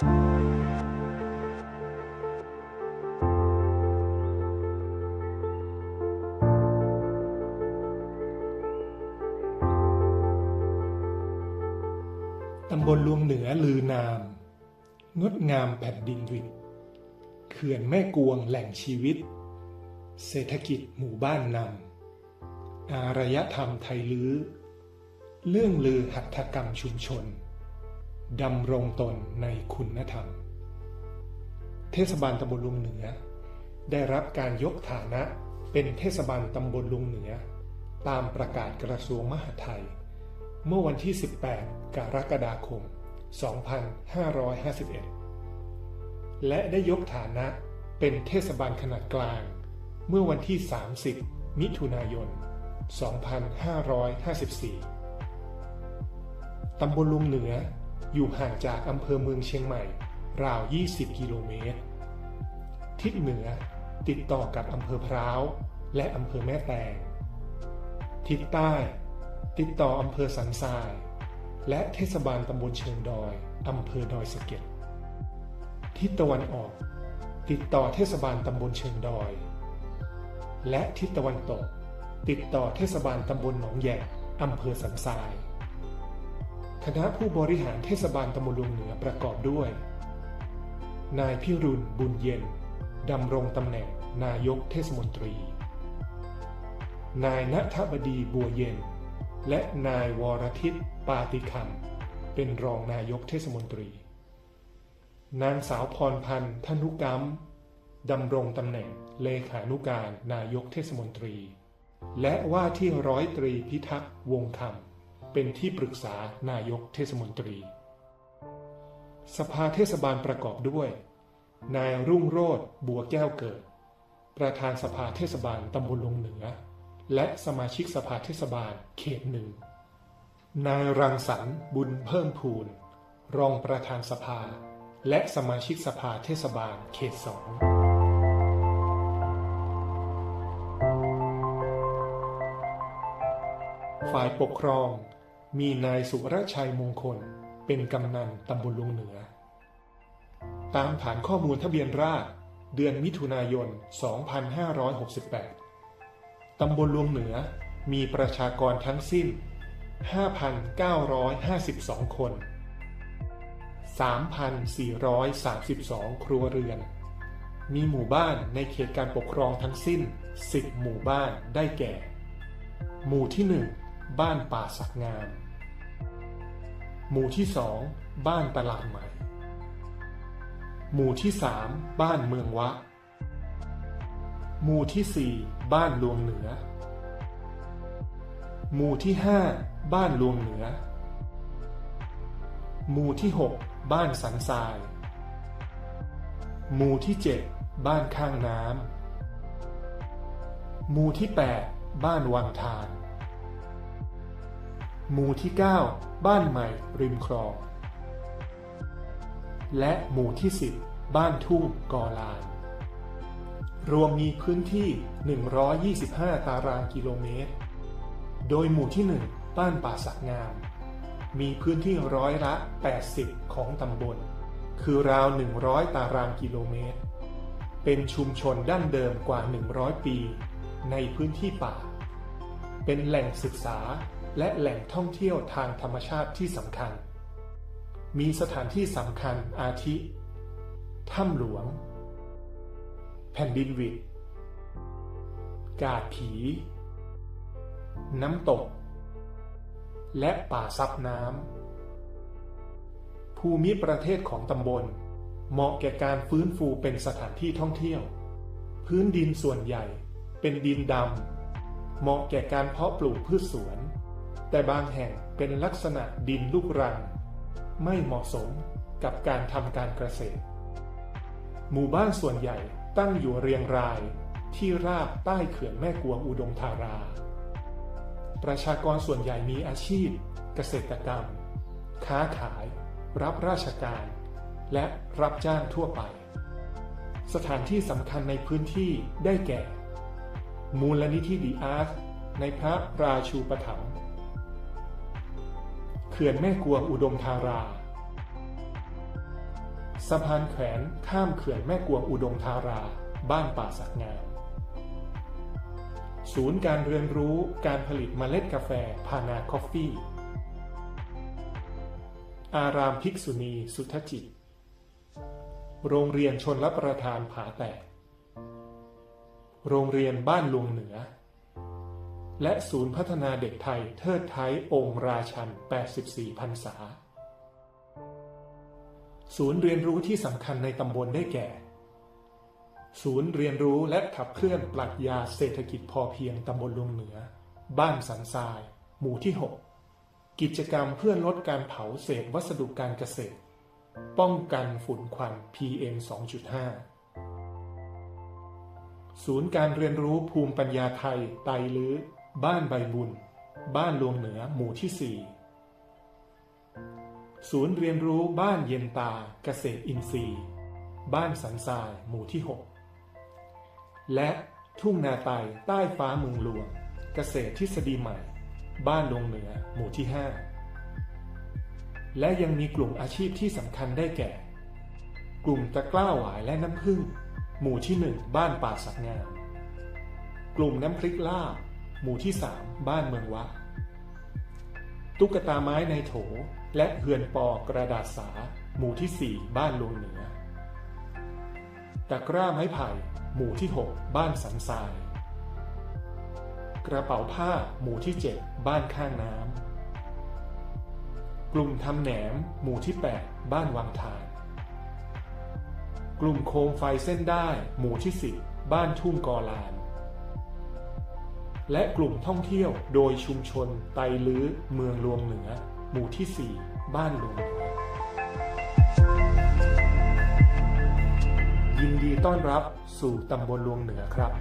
ตำบลลวงเหนือลือนาม งดงามแผ่นดินวิดเขื่อนแม่กวงแหล่งชีวิต เศรษฐกิจหมู่บ้านนำ อารยธรรมไทยลื้อ เรื่องลือหัตถกรรมชุมชน ดำรงตนในคุณธรรม เทศบาลตำบลลุงเหนือ ได้รับการยกฐานะเป็นเทศบาลตำบลลุงเหนือ ตามประกาศกระทรวงมหาดไทย เมื่อวันที่ 18 กรกฎาคม 2551 และได้ยกฐานะเป็นเทศบาลขนาดกลาง เมื่อวันที่ 30 มิถุนายน 2554 ตำบลลุงเหนือ อยู่ห่างจากอำเภอเมืองเชียงใหม่ ราว 20 กิโลเมตร ทิศเหนือติดต่อกับอำเภอพร้าว และอำเภอแม่แตง ทิศใต้ ติดต่ออำเภอสันทราย และเทศบาลตำบลเชิงดอย อำเภอดอยสะเก็ด ทิศตะวันออก ติดต่อเทศบาลตำบลเชิงดอย และทิศตะวันตก ติดต่อเทศบาลตำบลหนองแยกอำเภอสันทราย คณะผู้บริหารเทศบาลตำบลลุงเหนือประกอบด้วย นายพิรุณบุญเย็นดำรงตำแหน่งนายกเทศมนตรี นายณทบดีบัวเย็น และนายวรทิตปาติคำเป็นรองนายกเทศมนตรี นางสาวพรพันธ์ธนุกรรมดำรงตำแหน่งเลขานุการนายกเทศมนตรี และว่าที่ร้อยตรีพิทักษ์วงคำ เป็นที่ปรึกษานายกเทศมนตรี สภาเทศบาลประกอบด้วย นายรุ่งโรธบัวแก้วเกิด ประธานสภาเทศบาลตำบลลงเหนือ และสมาชิกสภาเทศบาลเขตหนึ่ง นายรังสรรค์บุญเพิ่มพูน รองประธานสภา และสมาชิกสภาเทศบาลเขตสองฝ่ายปกครอง มีนายสุรชัยมงคล เป็นกำนันตำบลลุงเหนือ ตามฐานข้อมูลทะเบียนราษฎร์เดือนมิถุนายน 2568 ตำบลลวงเหนือมีประชากรทั้งสิ้น 5,952 คน 3,432 ครัวเรือน มีหมู่บ้านในเขตการปกครองทั้งสิ้น 10 หมู่บ้านได้แก่ หมู่ที่1 บ้านป่าสักงาม หมู่ที่2บ้านตลาดใหม่ หมู่ที่3บ้านเมืองวะ หมู่ที่4บ้านลวงเหนือ หมู่ที่5บ้านลวงเหนือ หมู่ที่6บ้านสันทราย หมู่ที่7บ้านข้างน้ำหมู่ที่ 8 บ้านวังทาน หมู่ที่ 9 บ้านใหม่ ริมคลอง และหมู่ที่ 10 บ้านทุ่งกอลาน รวมมีพื้นที่ 125 ตารางกิโลเมตร โดยหมู่ที่ 1 บ้านป่าสักงาม มีพื้นที่ร้อยละ 80 ของตำบล คือราว 100 ตารางกิโลเมตร เป็นชุมชนดั้งเดิมกว่า 100 ปี ในพื้นที่ป่า เป็นแหล่งศึกษา และแหล่งท่องเที่ยวทางธรรมชาติที่สำคัญ มีสถานที่สำคัญอาทิ ถ้ำหลวง แผ่นดินวิดกาดผี น้ำตก และป่าซับน้ำ ภูมิประเทศของตำบล เหมาะแก่การฟื้นฟูเป็นสถานที่ท่องเที่ยว พื้นดินส่วนใหญ่เป็นดินดำเหมาะแก่การเพาะปลูกพืชสวน แต่บางแห่งเป็นลักษณะดินลูกรัง ไม่เหมาะสมกับการทำการเกษตร หมู่บ้านส่วนใหญ่ตั้งอยู่เรียงรายที่ราบใต้เขื่อนแม่กวงอุดมธารา ประชากรส่วนใหญ่มีอาชีพ เกษตรกรรม ค้าขาย รับราชการ และรับจ้างทั่วไป สถานที่สำคัญในพื้นที่ได้แก่ มูลนิธิดีอาร์ตในพระราชูปถัมภ์ ขื่อนแม่กวงอุดมธารา สะพานแขวนข้ามเขื่อนแม่กวงอุดมธารา บ้านป่าสักงาม ศูนย์การเรียนรู้การผลิตเมล็ดกาแฟพานาคอฟฟี่ อารามภิกษุณีสุทธจิต โรงเรียนชนรับประทานผาแตก โรงเรียนบ้านลุงเหนือ และศูนย์พัฒนาเด็กไทยเทิดไทยองค์ราชัน 84พรรษา ศูนย์เรียนรู้ที่สำคัญในตำบลได้แก่ ศูนย์เรียนรู้และขับเคลื่อนปรัชญาเศรษฐกิจพอเพียงตำบลลุงเหนือ บ้านสันทราย หมู่ที่ 6 กิจกรรมเพื่อลดการเผาเศษวัสดุการเกษตร ป้องกันฝุ่นควัน PM 2.5ศูนย์การเรียนรู้ภูมิปัญญาไทยไตลื้อ บ้านใบบุญ บ้านลวงเหนือหมู่ที่ 4 ศูนย์เรียนรู้บ้านเย็นตาเกษตรอินทรีย์ บ้านสันทรายหมู่ที่ 6 และทุ่งนาไตใต้ฟ้าเมืองหลวง เกษตรทฤษฎีใหม่ บ้านลวงเหนือหมู่ที่ 5 และยังมีกลุ่มอาชีพที่สำคัญได้แก่ กลุ่มตะกร้าหวายและน้ำผึ้งหมู่ที่ 1 บ้านป่าสักงามกลุ่มน้ำพริกลาบ หมู่ที่ 3 บ้านเมืองวะ ตุ๊กตาไม้ในโถ และเฮือนปอกระดาษสา หมู่ที่ 4 บ้านลวงเหนือตะกร้าไม้ไผ่ หมู่ที่ 6 บ้านสันทราย กระเป๋าผ้าหมู่ที่ 7 บ้านข้างน้ำ กลุ่มทำแหนม หมู่ที่ 8 บ้านวังทาน กลุ่มโคมไฟเส้นได้ หมู่ที่ 10 บ้านทุ่งกอลาน และกลุ่มท่องเที่ยวโดยชุมชนไตลื้อเมืองลวงเหนือ หมู่ที่ 4 บ้านลวงเหนือ ยินดีต้อนรับสู่ตำบลลวงเหนือครับ